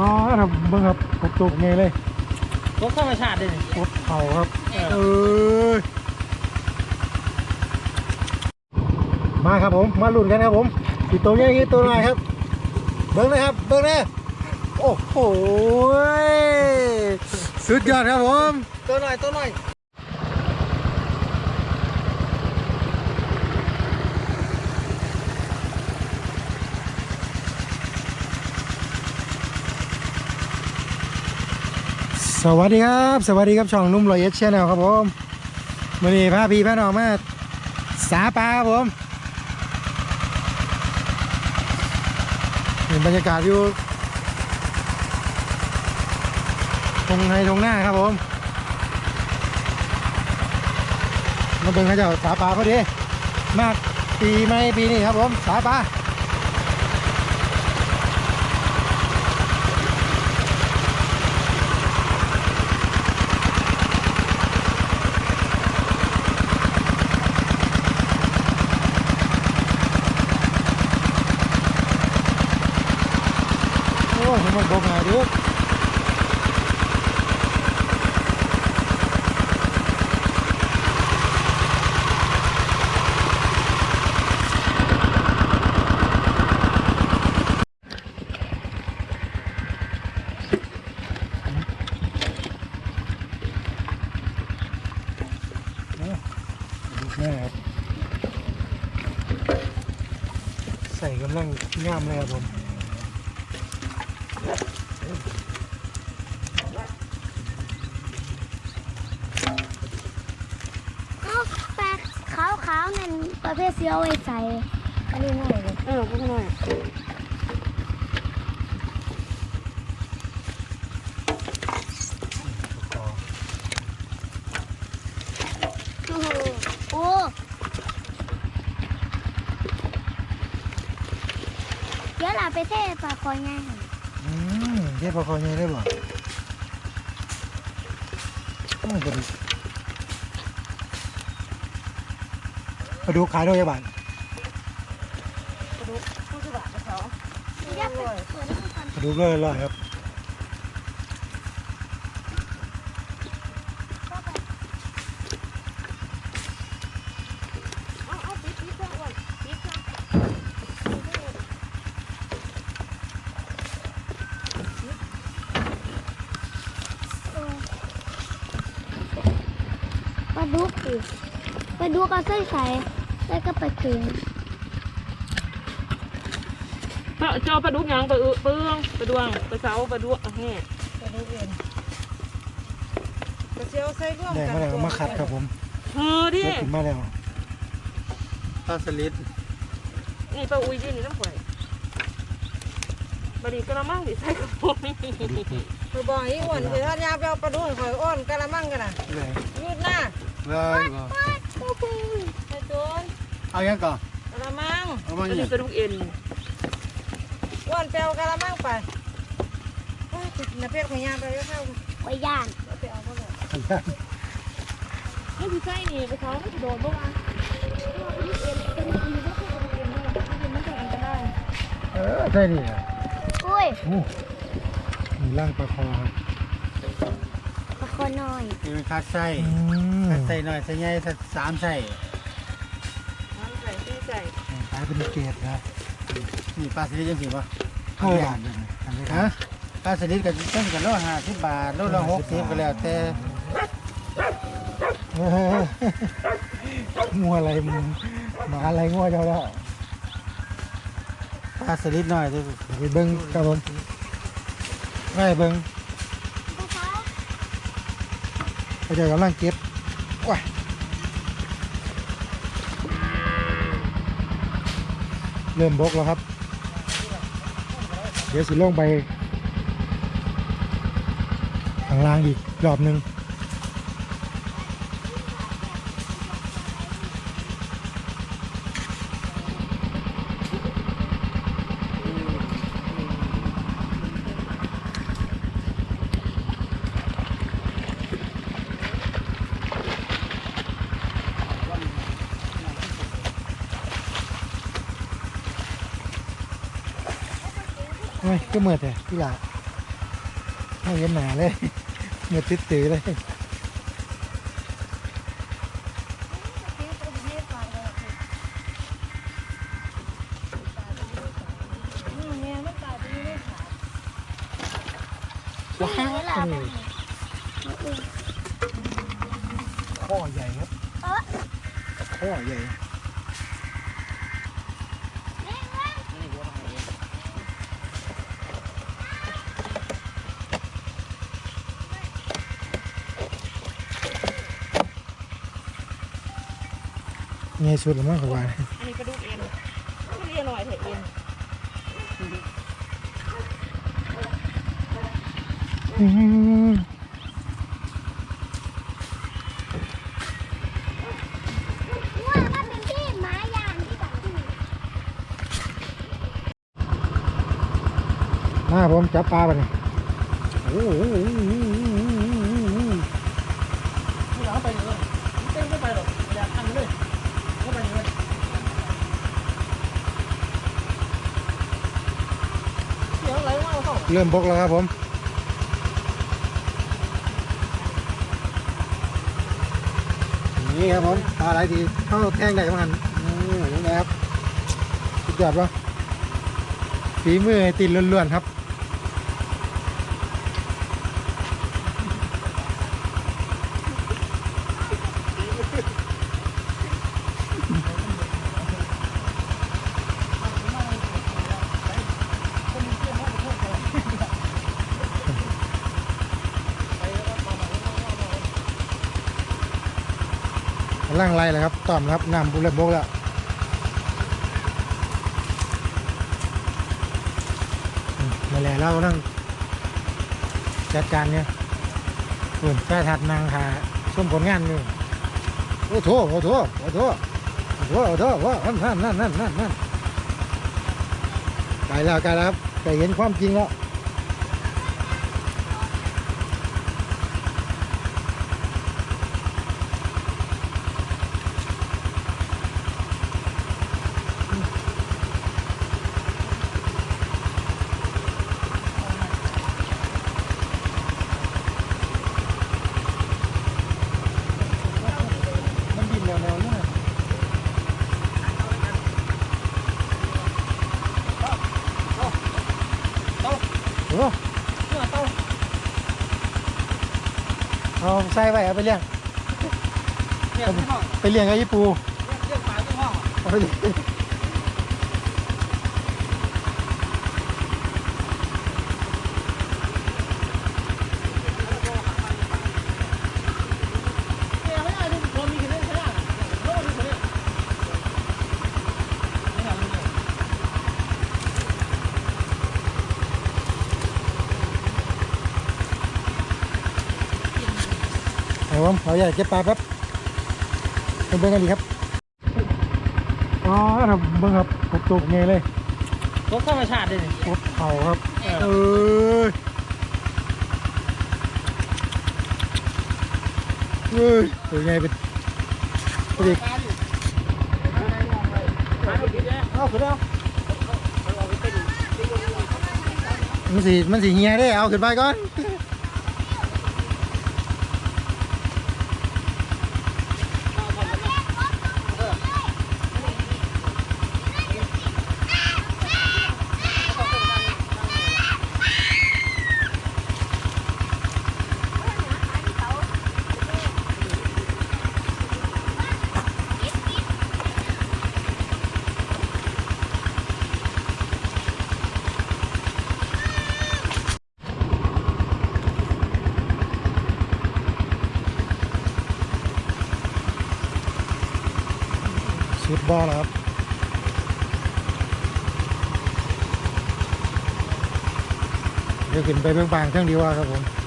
อ๋อครับเบิ่งครับกบตุกไงเลยรถธรรมชาติเลยนี่กบเผาครับเออเออมาครับผม มาลุ้นกันครับผมสีตัวใหญ่กี่ตัวน้อยครับ เบิ่งเลยครับ เบิ่งเลยโอ้โห สุดยอดครับผม ตัวหน่อยตัวหน่อย สวัสดีครับ สวัสดีครับช่องนุ่มรอยเอชแนลครับผมวันนี้พาพี่พาน้องมาสาปลาครับผมเห็นบรรยากาศอยู่ตรงในตรงหน้าครับผมมาเบิ่งเขาเจ้าสาปลาเขาดีมากปีใหม่ปีนี้ครับผมสาปลา โอ้ยมันบอกง่ายดิ นี่ครับ ใส่กำลังงามเลยครับผมเอาแปลขาวขาวๆนั่นประเภทเสียวไว้ใส่อันนี้หน่ยเลย เออพวกหน่อย โอ้โหโอ้ เดี๋ยวเราไปเทปลาคอยง่ายหั่นอืมเทียบปลาคอใหญ่ได้บ่โอ้ยบ่ดีปลาดูขายด้วยบาทเดี๋ยวไปเปิดให้ก่อนปลาดูเลยร้อยครับ ป ลาดุกอีกปลาดุกก็ใส่ใส่แล้วก็ปลาเค็งปลาเจ้าปลาดุกหยังปลาอึเปื้องปลาดวงปลาเสาปลาดุกอะแห่กระดูกเอ็นกระเจียวใส่ร่วมแดงกันมาแล้วมาขัดครับผมเฮ้อดิเดี๋ยวถึงมาแล้วปลาสลิดนี่ปลาอุ้ยดินี่น้ำฝอยบดนีกระมังดิใส่กระโปรงนี่คือบอกอีอ้วนคือถ้ายาไปเอาปลาดุกข่อยอ้อนกะละมังกันน่ะเลยยืดหน้า เลยบ่ใส่โจนเอายังก่อนกะละมังเอาปมาลาเนี่ดุยกกระดูกเอ็นอ้วนไปเอากะละมังไปโอ้ยติดนาเพียกพยายามไปก็เข้าไว้ย่างไปเอาเขาเลยนี่คือไส้นี่ปลาเสาไม่โดนบ้างเออใช่ดิอุ้ย โอ้มีร่างปลาคอครับ ปลาคอน้อยนี่มันคัดไส้อืมคัดไส้หน่อยไส้ใหญ่สักสามไส้น้ำใส่ที่ใส่ขายเป็นเกรดนะนี่ปลาสลิดยังสิบ่เท่าไหร่บาทเนี่ยทำได้คฮะรับปลาสลิดกันตั้งกันโลห้าสิบบาทโลละหกสิบก็แล้วแต่เอองัวอะไรมึงหมาอะไรงัวเจ้าแล้วปลาสลิดหน่อยที่ไปเบิ้งครับผมไปเบิ้ง ปลาขาว ไปเจอกำลังเก็บว้ายเริ่มบกแล้วครับ เดี๋ยวสิลงไปข้างล่างอีกรอบหนึ่ง ก็เมื่อแต่พี่หลาไม่เห็นหนาเลยเงือติดตือเลยอืมเนี่ยมันตายไปอยู่ในขาว้าวข้อใหญ่ครับเออข้อใหญ่ ไงสุดหรือมั้งขวานอันนี้กระดูกเอ็นก็เรียนหน่อยเถอะเอ็นอืมว่ามันเป็นที่หมายางที่แบบที่มาผมจับปลาไปเลยโอ้โห ไม่เอาไปเลยเต้นไม่ไปหรอกอยากทำเลยก็ไปเลยเสียงอะไรมา เริ่มบกแล้วครับผมนี่ครับผมปลาหลายทีเข้าแท่งได้ประมาณนี่นะครับสุดยอดปะฝีมือติดล้วนๆครับ ล่างไรเลยครับต่อมครับน้ำบุเรบกแล้วมนั่นแหละเราต้องจัดการเนี่ยส่วนแค่ถัดนางหาส้มผลงานอยู่โอ้โถโอ้โถโอ้โถโอ้โถโอ้โถว่านั่นนั่นนั่นนั่นนั่นไกลแล้วไกลแล้วครับไกลเห็นความจริงแล้ว มันบินแนวแนวเนี่ยโอ้ เมื่อเต้า เอาใส่ไว้เอาไปเลี้ยง เรียกที่ห้องไปเลี้ยงกับญี่ปู เรียกปลาที่ห้อง เอาไปเลี้ยง เรียกไม่ได้ดูคนมีกันได้ใช่ไหมโลดดูคนนี้ไม่ได้ไม่ได้ เอาผมขออยากเก็บปลาแป๊บไปเบิ่งกันดีครับอ๋อครับเบิ่งครับกบตกไงเลยรถธรรมชาติเลยกบเผาครับเออเอ้ยตัวไงเป็นตัวเด็กเอาขึ้นแล้วมันสีมันสีเฮียได้เอาขึ้นไปก่อน สุดบอลครับเดี๋ยวขึ้นไปเบื้องบางช่างดีว่าครับผม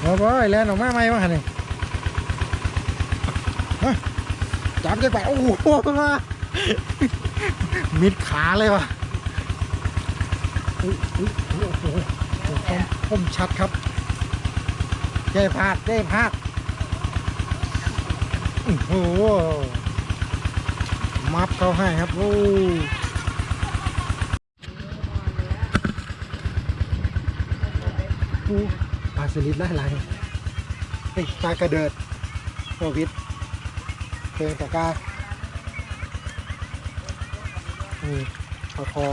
เอาบ่อยแล้วออกมาไหมวะเนี่ยจับจะไปโอ้โหมามิดขาเลยวะโอ้โหคมชัดครับเจ้พลาดเจ้พลาดโอ้โหมับเขาให้ครับ โอ้ โหปลาสลิดหลายหลยเอ้ยปลากระเดิดโควิดเป็นตะกานี่ปลาคอ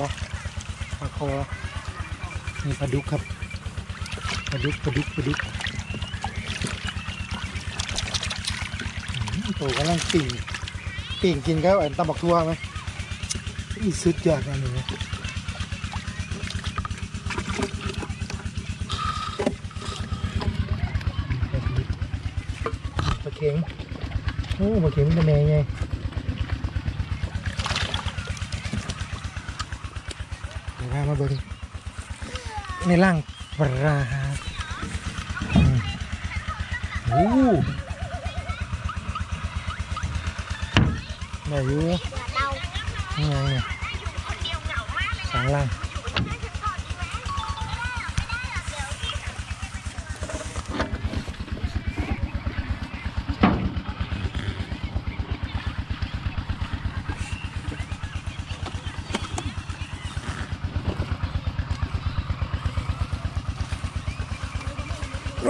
ปลาคอนี่ปลาดุกครับปลาดุกปลาดุกปลาดุกตัวกำลังปิ่งปิ่งกินก็ไอ้ตำบักทั่วไหมอีสุดยอดอันนี้ เข็งโอ้ปลาเข็งมันจะแม่ไงเดี๋ยวมาเบิ่งในร่างปลาอืมโอ้ได้อยู่นี่ไงเนี่ยสองล่าง นี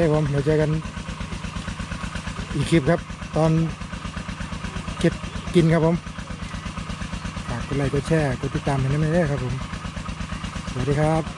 ่ผมเดี๋ยวเจอกันอีกคลิปครับ ตอนเก็บกินครับผมฝากกดไลค์กดแชร์กดติดตามให้ด้วยนะครับผม สวัสดีครับ